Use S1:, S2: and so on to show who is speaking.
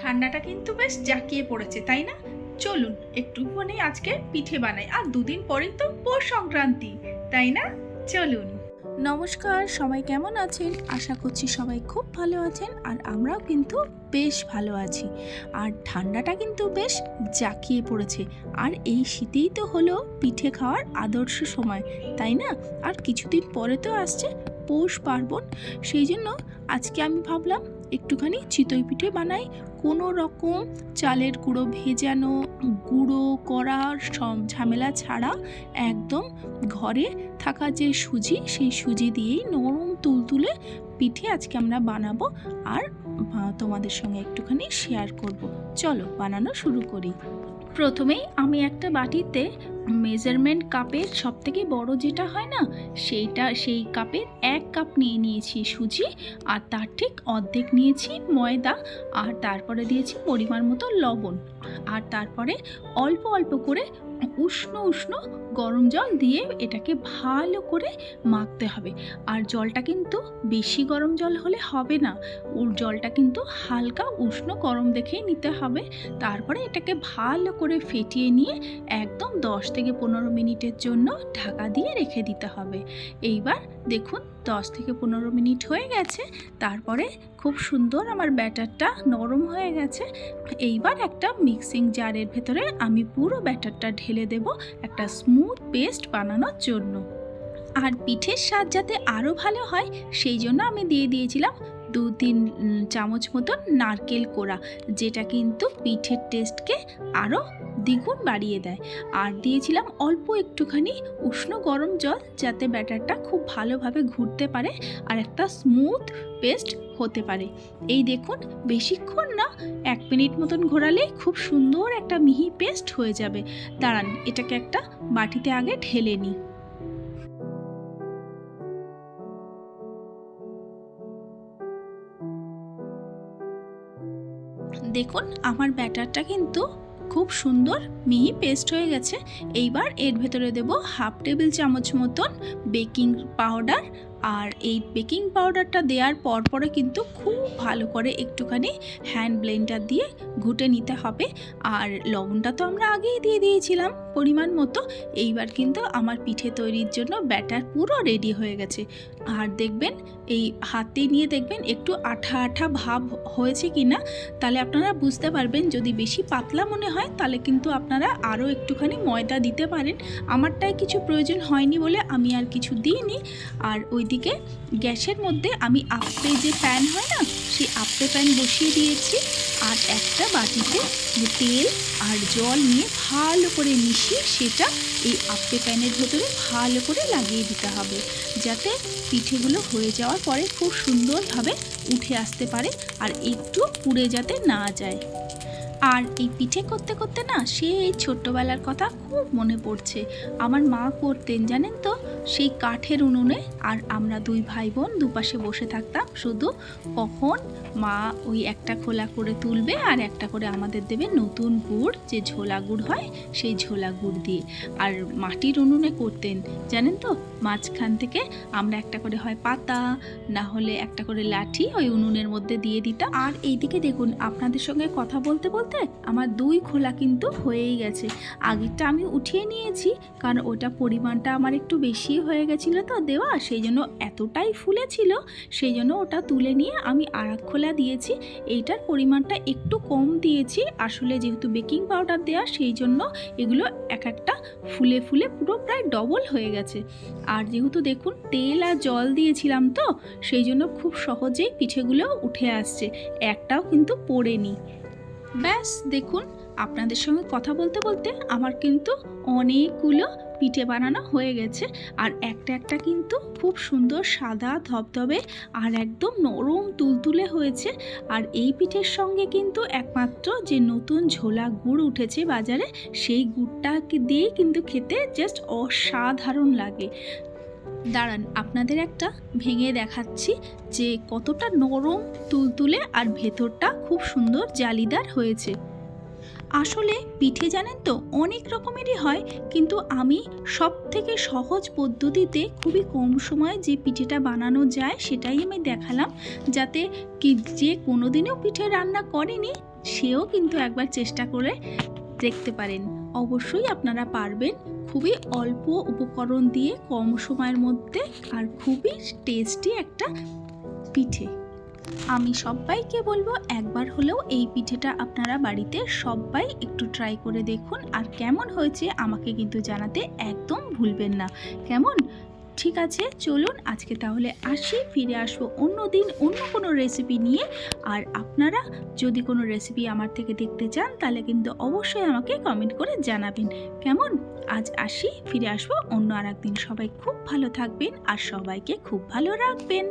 S1: ঠান্ডাটা কিন্তু বেশ জাঁকিয়ে পড়েছে, তাই না? চলুন, একটু একটুখানি আজকে পিঠে বানাই, আর দুদিন পরেই তো পৌষ সংক্রান্তি, তাই না? চলুন। নমস্কার, সবাই কেমন আছেন? আশা করছি সবাই খুব ভালো আছেন, আর আমরাও কিন্তু বেশ ভালো আছি। আর ঠান্ডাটা কিন্তু বেশ জাঁকিয়ে পড়েছে, আর এই শীতেই তো হলো পিঠে খাওয়ার আদর্শ সময়, তাই না? আর কিছুদিন পরে তো আসছে পৌষ পার্বণ, সেই জন্য আজকে আমি ভাবলাম একটুখানি চিতই পিঠে বানাই। কোনো রকম চালের গুঁড়ো ভেজানো, গুঁড়ো করা, সব ঝামেলা ছাড়া একদম ঘরে থাকা যে সুজি, সেই সুজি দিয়েই নরম তুলতুলে পিঠে আজকে আমরা বানাবো আর তোমাদের সঙ্গে একটুখানি শেয়ার করব। চলো বানানো শুরু করি। প্রথমেই আমি একটা বাটিতে মেজারমেন্ট কাপের সব থেকে বড় যেটা হয় না, সেইটা, সেই কাপের এক কাপ নিয়ে নিয়েছি সুজি আর তার ঠিক অর্ধেক নিয়েছি ময়দা আর তারপরে দিয়েছি পরিমাণ মতো লবণ। আর তারপরে অল্প অল্প করে উষ্ণ উষ্ণ গরম জল দিয়ে এটাকে ভালো করে মাখতে হবে। আর জলটা কিন্তু বেশি গরম জল হলে হবে না, ওর জলটা কিন্তু হালকা উষ্ণ গরম দেখেই নিতে হবে। তারপরে এটাকে ভালো করে ফেটিয়ে নিয়ে একদম দশ থেকে পনেরো মিনিটের জন্য ঢাকা দিয়ে রেখে দিতে হবে। এইবার দেখুন, দশ থেকে পনেরো মিনিট হয়ে গেছে। তারপরে খুব সুন্দর আমার ব্যাটারটা নরম হয়ে গেছে। এইবার একটা মিক্সিং জারের ভেতরে আমি পুরো ব্যাটারটা ঢেলে দেব একটা স্মুথ পেস্ট বানানোর জন্য। আর পিঠের স্বাদ যাতে আরও ভালো হয়, সেই জন্য আমি দিয়ে দিয়েছিলাম দু তিন চামচ মতন নারকেল কোড়া, যেটা কিন্তু পিঠের টেস্টকে আরও দ্বিগুণ বাড়িয়ে দেয়। আর দিয়েছিলাম অল্প একটুখানি উষ্ণ গরম জল, যাতে ব্যাটারটা খুব ভালোভাবে ঘুরতে পারে আর একটা স্মুথ পেস্ট হতে পারে। এই দেখুন, বেশিক্ষণ না, এক মিনিট মতন ঘোরালেই খুব সুন্দর একটা মিহি পেস্ট হয়ে যাবে। দাঁড়ান, এটাকে একটা বাটিতে আগে ঢেলে নিই। দেখুন, আমার ব্যাটারটা কিন্তু খুব সুন্দর, মিহি পেস্ট হয়ে গেছে। এইবার এর ভেতরে দেব হাফ টেবিল চামচ মতন বেকিং পাউডার আর এই বেকিং পাউডারটা দেওয়ার পর পরে কিন্তু খুব ভালো করে একটুখানি হ্যান্ড ব্লেন্ডার দিয়ে ঘুটে নিতে হবে। আর লবণটা তো আমরা আগেই দিয়ে দিয়েছিলাম পরিমাণ মতো। এইবার কিন্তু আমার পিঠে তৈরির জন্য ব্যাটার পুরো রেডি হয়ে গেছে। আর দেখবেন, এই হাতে নিয়ে দেখবেন একটু আঠা আঠা ভাব হয়েছে কি না তাহলে আপনারা বুঝতে পারবেন। যদি বেশি পাতলা মনে হয়, তাহলে কিন্তু আপনারা আরও একটুখানি ময়দা দিতে পারেন। আমারটাই কিছু প্রয়োজন হয়নি বলে আমি আর কিছু দিইনি। আর ওইদিকে গ্যাসের মধ্যে আমি আপে যে প্যান হয় না, সেই আপে প্যান বসিয়ে দিয়েছি আর একটা বাটিতে তেল আর জল নিয়ে ভালো করে মিশিয়ে সেটা এই আপে প্যানের ভেতরে ভালো করে লাগিয়ে দিতে হবে, যাতে পিঠেগুলো হয়ে যাওয়ার পরে খুব সুন্দরভাবে উঠে আসতে পারে আর একটু পুড়ে যাতে না যায়। আর এই পিঠে করতে করতে না সেই ছোট্টবেলার কথা খুব মনে পড়ছে। আমার মা করতেন, জানেন তো? সেই কাঠের উনুনে আর আমরা দুই ভাই বোন দুপাশে বসে থাকতাম, শুধু কখন মা ওই একটা খোলা করে তুলবে আর একটা করে আমাদের দেবে নতুন গুড়, যে ঝোলা গুড় হয় সেই ঝোলা গুড় দিয়ে। আর মাটির উনুনে করতেন, জানেন তো? মাঝখান থেকে আমরা একটা করে হয় পাতা, না হলে একটা করে লাঠি ওই উনুনের মধ্যে দিয়ে দিতাম। আর এইদিকে দেখুন, আপনাদের সঙ্গে কথা বলতে বলতে আমার দুই খোলা কিন্তু হয়েই গেছে। আগেরটা আমি উঠিয়ে নিয়েছি, কারণ ওটা পরিমাণটা আমার একটু বেশি হয়ে গেছিল তো দেওয়া, সেই জন্য এতটাই ফুলেছিল, সেই জন্য ওটা তুলে নিয়ে আমি আর এক খোলা দিয়েছি, এইটার পরিমাণটা একটু কম দিয়েছি। আসলে যেহেতু বেকিং পাউডার দেওয়া সেই জন্য এগুলো এক একটা ফুলে ফুলে পুরো প্রায় ডবল হয়ে গেছে। আর যেহেতু দেখুন, তেল আর জল দিয়েছিলাম তো, সেই জন্য খুব সহজেই পিঠেগুলো উঠে আসছে। একটাও কিন্তু পড়েনি। ব্যাস, দেখুন আপনাদের সঙ্গে কথা বলতে বলতে আমার কিন্তু অনেকগুলো পিঠে বানানো হয়ে গেছে। আর একটা একটা কিন্তু খুব সুন্দর সাদা, ধবধবে আর একদম নরম তুলতুলে হয়েছে। আর এই পিঠের সঙ্গে কিন্তু একমাত্র যে নতুন ঝোলা গুড় উঠেছে বাজারে, সেই গুড়টাকে দিয়েই কিন্তু খেতে জাস্ট অসাধারণ লাগে। দাঁড়ান, আপনাদের একটা ভেঙে দেখাচ্ছি যে কতটা নরম, তুলতুলে আর ভেতরটা খুব সুন্দর জালিদার হয়েছে। আসলে পিঠে জানেন তো, অনেক রকমেরই হয়, কিন্তু আমি সব থেকে সহজ পদ্ধতিতে খুবই কম সময়ে যে পিঠেটা বানানো যায় সেটাই আমি দেখালাম। যাতে কি যে কোনো কোনোদিনও পিঠে রান্না করেনি, সেও কিন্তু একবার চেষ্টা করে দেখতে পারেন। অবশ্যই আপনারা পারবেন খুবই অল্প উপকরণ দিয়ে কম সময়ের মধ্যে আর খুবই টেস্টি একটা পিঠে। আমি সবাইকে বলব একবার হলেও এই পিঠেটা আপনারা বাড়িতে সবাই একটু ট্রাই করে দেখুন আর কেমন হয়েছে আমাকে কিন্তু জানাতে একদম ভুলবেন না। কেমন? ঠিক আছে, চলুন আজকে তাহলে আসি, ফিরে আসব অন্য দিন অন্য কোনো রেসিপি নিয়ে। আর আপনারা যদি কোনো রেসিপি আমার থেকে দেখতে চান, তাহলে কিন্তু অবশ্যই আমাকে কমেন্ট করে জানাবেন। কেমন? আজ আসি, ফিরে আসব অন্য আর একদিন সবাই খুব ভালো থাকবেন আর সবাইকে খুব ভালো রাখবেন।